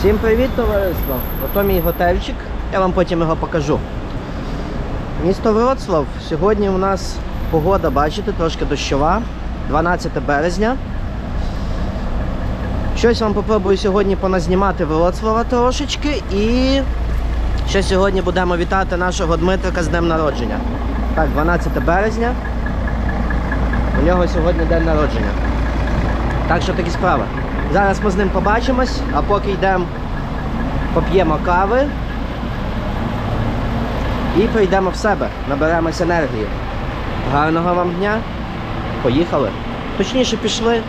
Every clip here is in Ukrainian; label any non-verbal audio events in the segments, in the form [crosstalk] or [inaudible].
Всім привіт, товариство! Ото мій готельчик, я вам потім його покажу. Місто Вроцлав. Сьогодні у нас погода, бачите, трошки дощова. 12 березня. Щось вам попробую сьогодні поназнімати Вроцлава трошечки і ще сьогодні будемо вітати нашого Дмитрика з днем народження. Так, 12 березня. У нього сьогодні день народження. Так що такі справи. Зараз ми з ним побачимось, а поки йдемо, поп'ємо кави і прийдемо в себе, наберемось енергії. Гарного вам дня. Поїхали. Точніше пішли.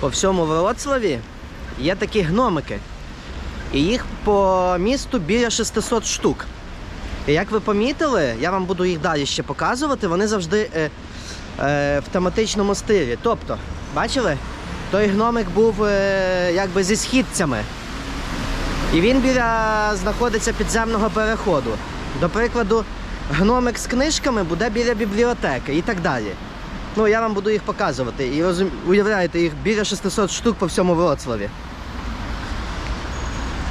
По всьому Вроцлаві є такі гномики. І їх по місту біля 600 штук. І як ви помітили, я вам буду їх далі ще показувати, вони завжди е, е, в тематичному стилі. Тобто, бачили? Той гномик був е, якби зі східцями. І він біля знаходиться підземного переходу. До прикладу, гномик з книжками буде біля бібліотеки і так далі. Ну, я вам буду їх показувати. І розум... уявляєте, їх біля 600 штук по всьому Вроцлаві.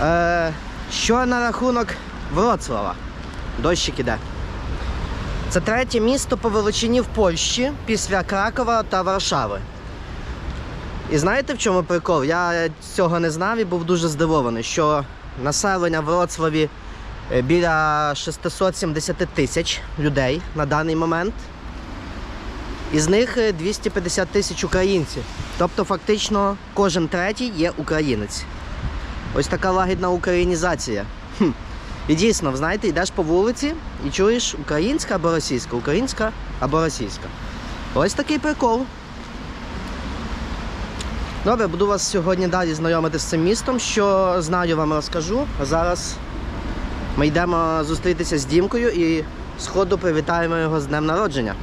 Е, що на рахунок Вроцлава? Дощик іде. Це третє місто по величині в Польщі після Кракова та Варшави. І знаєте в чому прикол? Я цього не знав і був дуже здивований, що населення в Вроцлаві е, біля 670 тисяч людей на даний момент. Із них е, 250 тисяч українців. Тобто, фактично, кожен третій є українець. Ось така лагідна українізація. Хм. І дійсно, знаєте, йдеш по вулиці і чуєш українська або російська, українська або російська. Ось такий прикол. Добре, буду вас сьогодні далі знайомити з цим містом. Що знаю, вам розкажу. А зараз ми йдемо зустрітися з Дімкою і сходу привітаємо його з днем народження.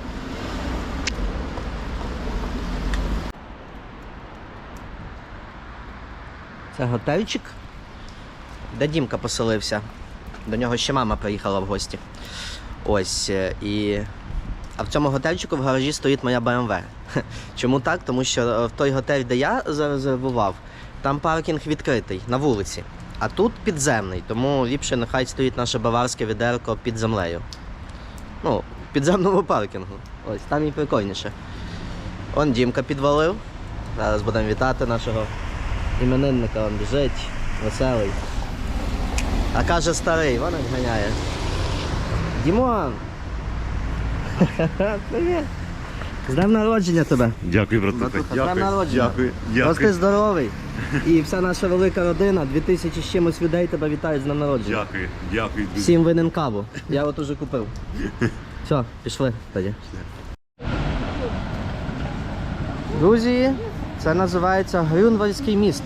Це готельчик, де Дімка поселився. До нього ще мама приїхала в гості. Ось. е, І... А в цьому готельчику в гаражі стоїть моя BMW. [laughs] Чому так? Тому що е, в той готель, де я зарезервував, там паркінг відкритий на вулиці. А тут підземний, тому ліпше нехай стоїть наше баварське відерко під землею. Ну, в підземному паркінгу. Ось там і прикольніше. Он Дімка підвалив. Зараз будемо вітати нашого іменинника, він біжить, веселий. А каже старий, вона ганяє. Дімон! [laughs] Привіт! З днем народження тебе! Дякую, братуха. З днем народження! Дякую. Рости Дякую. здоровий! І вся наша велика родина, 2000 з чимось людей тебе вітають з днем народження. Дякую. Дякую. дуже. Всім винен каву. Я от уже купив. Все, пішли тоді. Друзі, це називається Грюнвальський міст.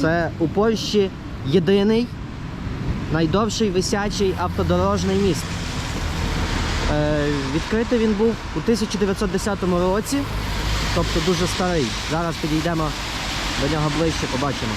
Це у Польщі єдиний найдовший висячий автодорожний міст. Е, відкритий він був у 1910 році, тобто дуже старий. Зараз підійдемо до нього ближче, побачимо.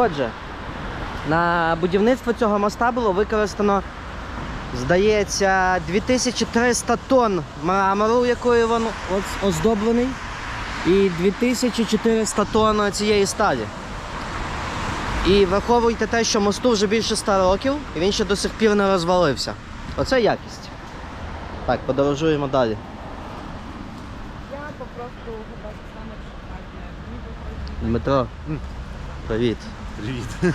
Отже, на будівництво цього моста було використано, здається, 2300 тонн мрамору, якою він оздоблений, і 2400 тонн цієї сталі. І враховуйте те, що мосту вже більше 100 років, і він ще до сих пір не розвалився. Оце якість. Так, подорожуємо далі. Я попросту zostanę przy Magnie. Дмитро, привіт. Привіт. [laughs]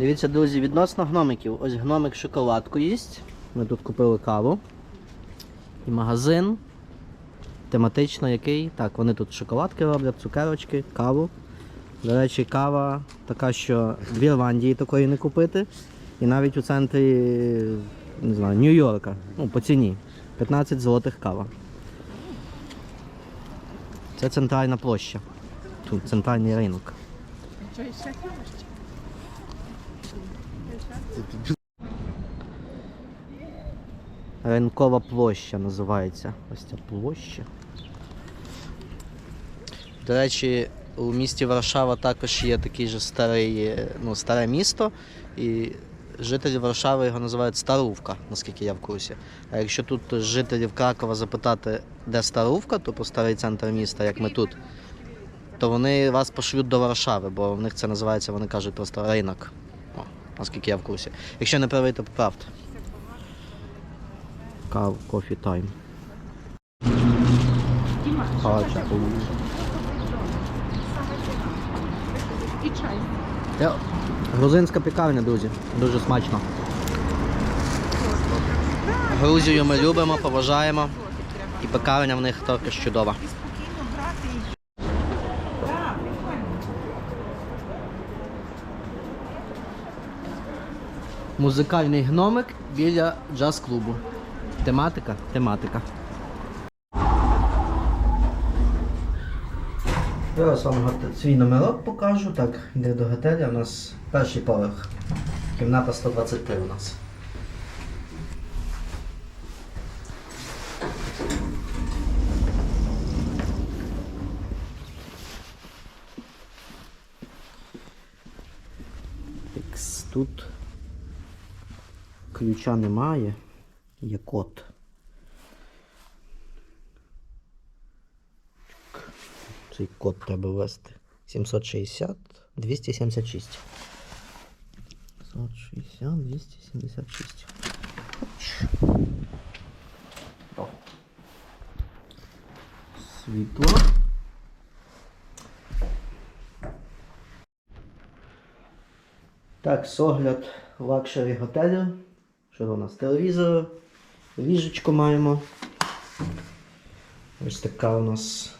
Дивіться, друзі, відносно гномиків. Ось гномик шоколадку їсть. Ми тут купили каву. І магазин. Тематично який. Так, вони тут шоколадки роблять, цукерочки, каву. До речі, кава така, що в Ірландії такої не купити. І навіть у центрі не знаю, Нью-Йорка. Ну, по ціні. 15 злотих кава. Це центральна площа. Тут центральний ринок. Ринкова площа називається. Ось ця площа. До речі, у місті Варшава також є такий же старий, е, ну, старе місто. І жителі Варшави його називають Старувка, наскільки я в курсі. А якщо тут жителів Кракова запитати, де Старувка, тобто старий центр міста, як ми тут, то вони вас пошлють до Варшави, бо в них це називається, вони кажуть просто ринок. Наскільки я в курсі. Якщо не правий, то поправте. Кав, кофі тайм. І чай. Грузинська пікарня, друзі. Дуже смачно. Грузію ми любимо, поважаємо. І пекарня в них також чудова. Спокійно брати і... Так, прикольно. Музикальний гномик біля джаз-клубу. Тематика? Тематика. Зараз вам свій номерок покажу. Так, йде до готеля. У нас перший поверх. Кімната 123 у нас. Тут ключа немає. Є код. Цей код треба ввести. 760 276. 760 276. О. Світло. Так, согляд лакшері готелю. Що у нас? Телевізор, ліжечко маємо. Ось така у нас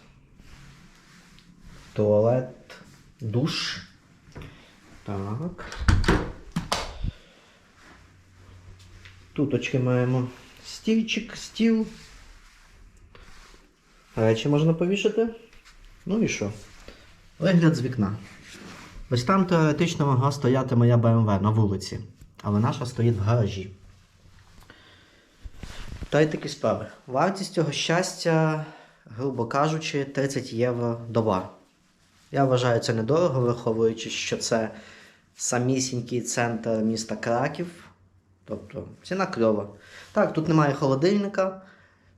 туалет, душ. Так. Туточки маємо стільчик, стіл. Речі можна повішати. Ну і що? Вигляд з вікна. Ось там теоретично могла стояти моя BMW на вулиці, але наша стоїть в гаражі. Та й такі справи. Вартість цього щастя, грубо кажучи, 30 євро доба. Я вважаю це недорого, враховуючи, що це самісінький центр міста Краків. Тобто ціна кльова. Так, тут немає холодильника,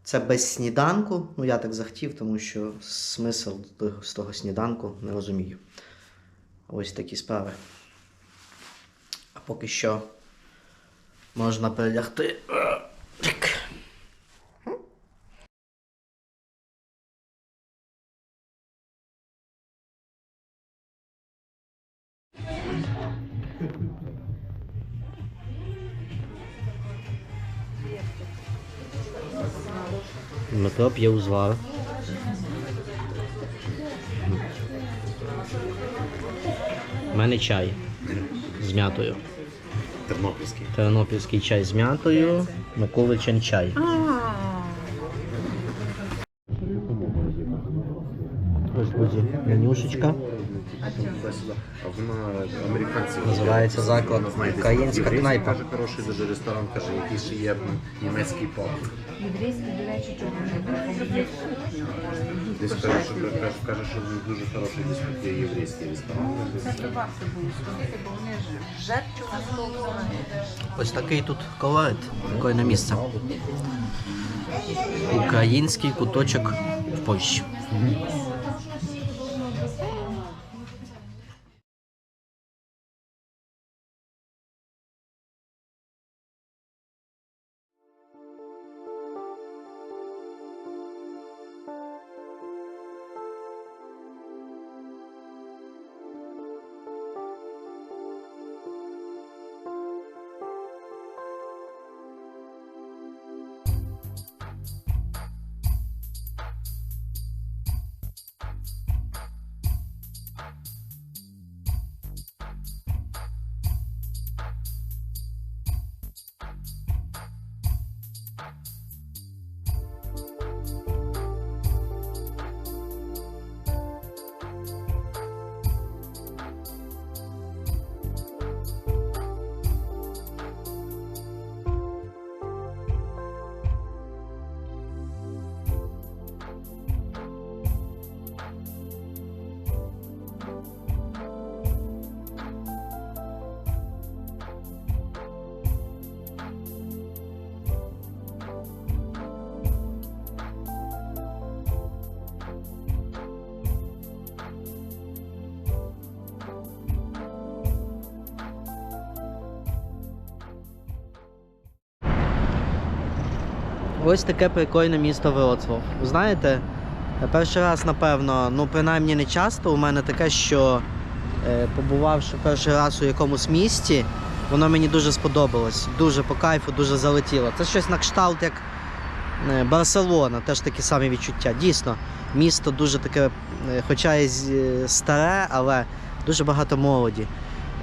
Це без сніданку. Ну, я так захотів, тому що смисл з того сніданку не розумію. Ось такі справи. А поки що можна перелягти. Дмитро п'є узвар. У мене чай з м'ятою. Тернопільський. Тернопільський чай з м'ятою, Миколичин чай. Буде менюшечка. А. Називається заклад «Українська кнайпа». Каже, хороший дуже ресторан, каже, який ще є німецький люблять. Десь каже, що, каже, що дуже хороший десь є єврейський ресторан. Це треба з собою сходити, бо вони ж на стол. Ось такий тут колорит, прикольне місце. Український куточок в Польщі. Ось таке прикольне місто Вроцлав. Знаєте, перший раз, напевно, ну принаймні не часто, у мене таке, що е, побувавши перший раз у якомусь місті, воно мені дуже сподобалось. Дуже по кайфу, дуже залетіло. Це щось на кшталт, як е, Барселона, теж такі самі відчуття. Дійсно, місто дуже таке, е, хоча і е, старе, але дуже багато молоді.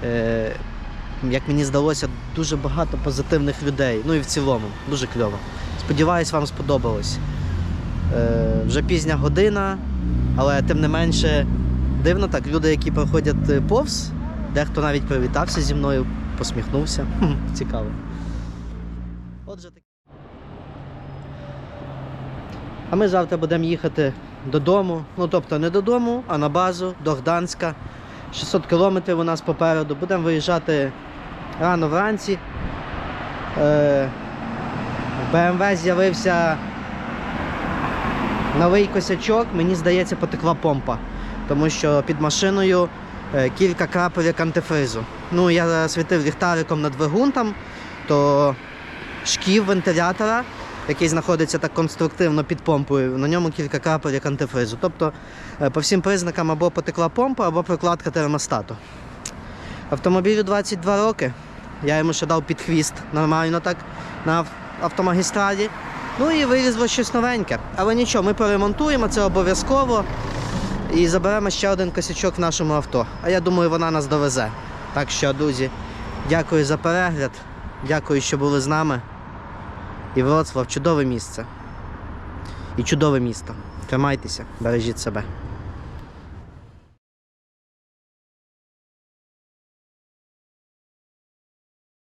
Е, Як мені здалося, дуже багато позитивних людей. Ну і в цілому, дуже кльово. Сподіваюсь, вам сподобалось. Е, вже пізня година, але тим не менше дивно так. Люди, які проходять е, повз, дехто навіть привітався зі мною, посміхнувся. Цікаво. Отже, так. А ми завтра будемо їхати додому. Ну, тобто не додому, а на базу до Гданська. 600 кілометрів у нас попереду. Будемо виїжджати рано вранці. Е, БМВ з'явився новий косячок, мені здається, потекла помпа. Тому що під машиною е, кілька крапелек антифризу. Ну, я світив ліхтариком на двигун то шків вентилятора, який знаходиться так конструктивно під помпою, на ньому кілька крапелек антифризу. Тобто, е, по всім признакам або потекла помпа, або прокладка термостату. Автомобілю 22 роки. Я йому ще дав під хвіст нормально так на автомагістралі. Ну і вилізло щось новеньке. Але нічого, ми поремонтуємо це обов'язково і заберемо ще один косячок в нашому авто. А я думаю, вона нас довезе. Так що, друзі, дякую за перегляд. Дякую, що були з нами. І Вроцлав чудове місце. І чудове місто. Тримайтеся, бережіть себе.